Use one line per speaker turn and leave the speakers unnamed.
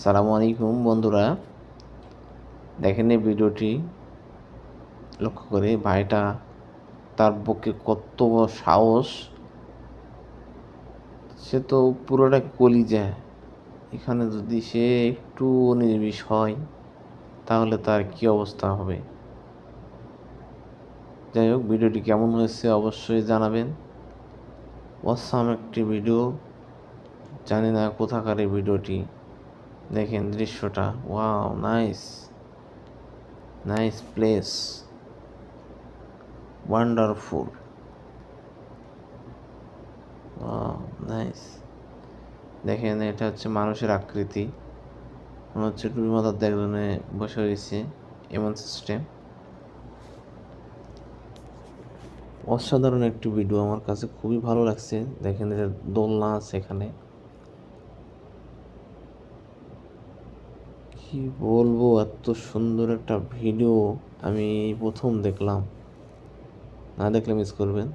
সালামু আলাইকুম বন্ধুরা। দেখেন এই ভিডিওটি। লক্ষ্য করে ভাইটা তার পক্ষে কত সাহস। সে তো পুরোটা কলি যায় এখানে যদি সে একটু নির্বিষ হয়, তাহলে তার কি অবস্থা হবে? যাই হোক, ভিডিওটি কেমন হয়েছে অবশ্যই জানাবেন। অসাম একটি ভিডিও। জানি না কোথাকার এই ভিডিওটি। দেখেন দৃশ্যটা, wow, nice nice place, wonderful nice. দেখেন এটা হচ্ছে মানুষের আকৃতি, মনে হচ্ছে টুপি মাথার একজনে বসে রয়েছে, এমন সিস্টেম অসাধারণ একটি ভিডিও আমার কাছে, খুবই ভালো লাগছে। দেখেন এটা দোলনা আছে এখানে। কি বলব? এত সুন্দর একটা ভিডিও আমি প্রথম দেখলাম। না দেখলে মিস করবেন।